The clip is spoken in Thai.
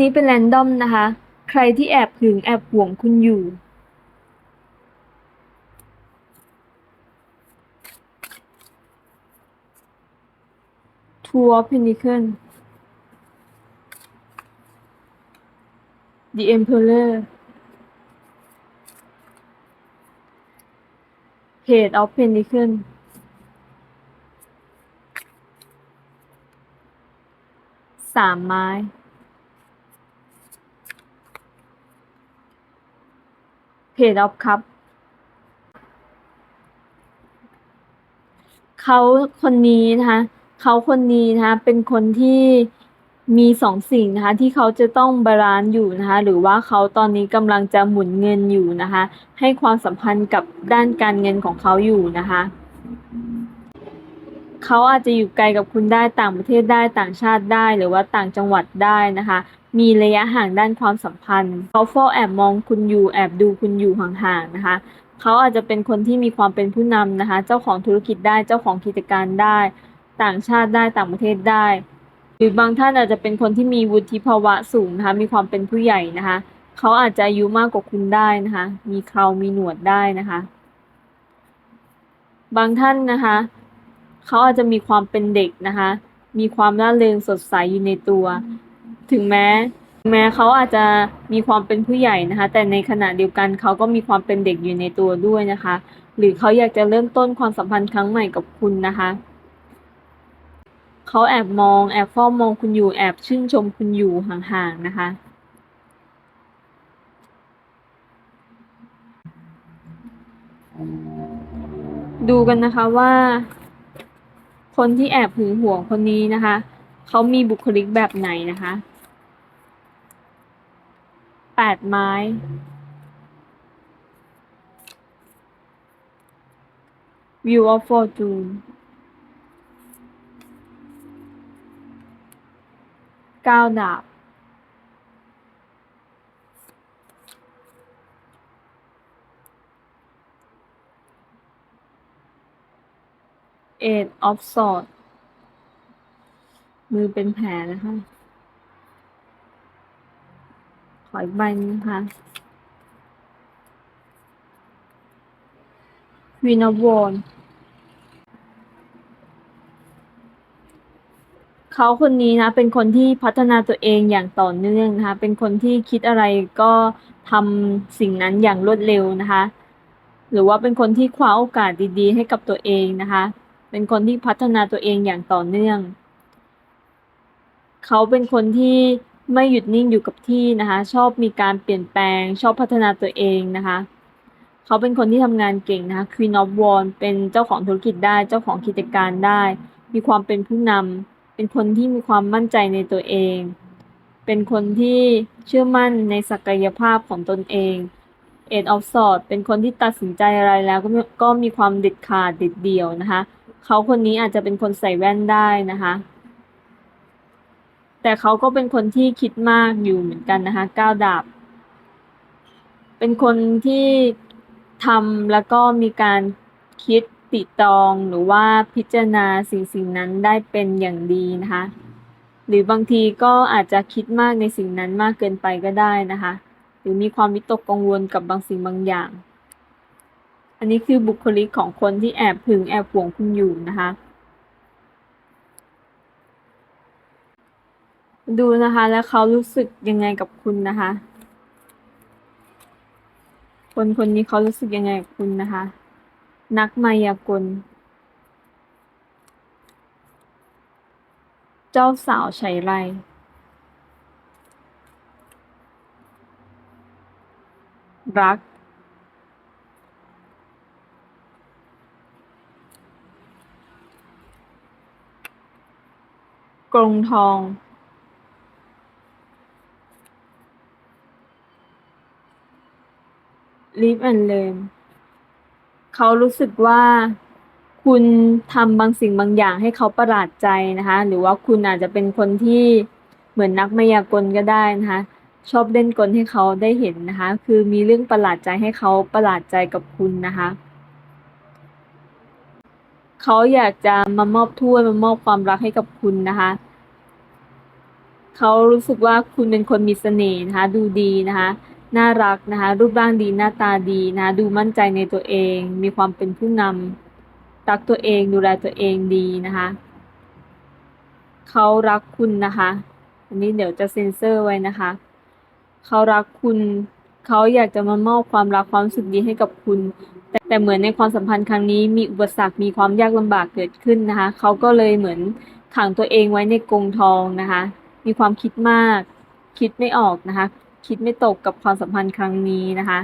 นี้เป็นแรนดอมนะคะ ใครที่แอบหึงแอบห่วงคุณอยู่ Two of Pentacles The Emperor Page of Pentacles สามไม้ เพดออฟครับเขาคนนี้นะคะเขาคนนี้นะคะเป็นคนที่มีสองสิ่งนะคะที่เขาจะต้องบาลานซ์อยู่นะคะหรือว่าเขาตอนนี้กำลังจะหมุนเงินอยู่นะคะให้ความสัมพันธ์กับด้านการเงินของเขาอยู่นะคะ เขาอาจจะอยู่ไกลกับคุณได้ต่างประเทศได้ต่างชาติได้ หรือว่าต่างจังหวัดได้นะคะ มีระยะห่างด้านความสัมพันธ์เขาเฝ้าแอบมองคุณอยู่แอบดูคุณอยู่ห่างๆนะคะเขาอาจจะเป็นคนที่มีความเป็นผู้นำนะคะ เจ้าของธุรกิจได้เจ้าของกิจการได้ ต่างชาติได้ต่างประเทศได้ หรือบางท่านอาจจะเป็นคนที่มีวุฒิภาวะสูงนะคะมีความเป็นผู้ใหญ่นะคะเขาอาจจะอายุมากกว่าคุณได้นะคะ มีเครามีหนวดได้นะคะ บางท่านนะคะ เขาอาจจะมีความเป็นเด็กนะคะ มีความร่าเริงสดใสอยู่ในตัว ถึงแม้ แม้เขาอาจจะมีความเป็นผู้ใหญ่นะคะ แต่ในขณะเดียวกันเขาก็มีความเป็นเด็กอยู่ในตัวด้วยนะคะ หรือเขาอยากจะเริ่มต้นความสัมพันธ์ครั้งใหม่กับคุณนะคะเขาแอบมองแอบเฝ้ามองคุณอยู่แอบชื่นชมคุณอยู่ห่างๆนะคะดูกันนะคะว่า คนที่แอบหึงหวงคนนี้นะคะ เขามีบุคลิกแบบไหนนะคะแปดไม้ View of Fortune เก้าดาบ Eight of Swords มือเป็นแผลนะคะ ขออีกใบนึงนะคะ Queen of Wands เขาคนนี้นะ เป็นคนที่พัฒนาตัวเองอย่างต่อเนื่องนะคะ เป็นคนที่คิดอะไรก็ทำสิ่งนั้นอย่างรวดเร็วนะคะ หรือว่าเป็นคนที่คว้าโอกาสดีๆ ให้กับตัวเองนะคะ เป็นคนที่พัฒนาตัวเองอย่างต่อเนื่อง เขาเป็นคนที่ไม่หยุดนิ่งอยู่กับที่นะคะ ชอบมีการเปลี่ยนแปลง ชอบพัฒนาตัวเองนะคะ เขาเป็นคนที่ทำงานเก่งนะคะ Queen of w a n d เป็นเจ้าของธุรกิจได้ เจ้าของกิจการได้ มีความเป็นผู้นำ เป็นคนที่มีความมั่นใจในตัวเอง เป็นคนที่เชื่อมั่นในศักยภาพของตนเอง Eight of Swords เป็นคนที่ตัดสินใจอะไรแล้วก็ก็มีความเด็ดขาดเด็ดเดี่ยวนะคะ เขาคนนี้อาจจะเป็นคนใส่แว่นได้นะคะ แต่เขาก็เป็นคนที่คิดมากอยู่เหมือนกันนะคะก้าวดาบ เป็นคนที่ทำแล้วก็มีการคิดติตรองหรือว่าพิจารณาสิ่งสิ่งนั้นได้เป็นอย่างดีนะคะ หรือบางทีก็อาจจะคิดมากในสิ่งนั้นมากเกินไปก็ได้นะคะ หรือมีความวิตกกังวลกับบางสิ่งบางอย่าง อันนี้คือบุคลิกของคนที่แอบหึงแอบหวงคุณอยู่นะคะ ดูนะคะแล้วเขารู้สึกยังไงกับคุณนะคะ คนคนนี้เขารู้สึกยังไงกับคุณนะคะ นักมายากล เจ้าสาวไฉไรรัก กรงทอง live and learn เขารู้สึกว่าคุณทำบางสิ่งบางอย่างให้เขาประหลาดใจนะคะ หรือว่าคุณอาจจะเป็นคนที่เหมือนนักมายากลก็ได้นะคะ ชอบเล่นกลให้เขาได้เห็นนะคะ คือมีเรื่องประหลาดใจให้เขาประหลาดใจกับคุณนะคะเขาอยากจะมามอบถ้วยมามอบความรักให้กับคุณนะคะ เขารู้สึกว่าคุณเป็นคนมีเสน่ห์นะคะ ดูดีนะคะ น่ารักนะคะ รูปร่างดีหน้าตาดีนะคะ ดูมั่นใจในตัวเอง มีความเป็นผู้นำรักตัวเองดูแลตัวเองดีนะคะ เขารักคุณนะคะ อันนี้เดี๋ยวจะเซ็นเซอร์ไว้นะคะ เขารักคุณเขาอยากจะมามอบความรักความสึกดีให้กับคุณแต่แต่เหมือนในความสัมพันธ์ครั้งนี้มีอุปสรรคมีความยากลำบากเกิดขึ้นนะคะ เขาก็เลยเหมือนขังตัวเองไว้ในกรงทองนะคะ มีความคิดมาก คิดไม่ออกนะคะ คิดไม่ตกกับความสัมพันธ์ครั้งนี้นะคะ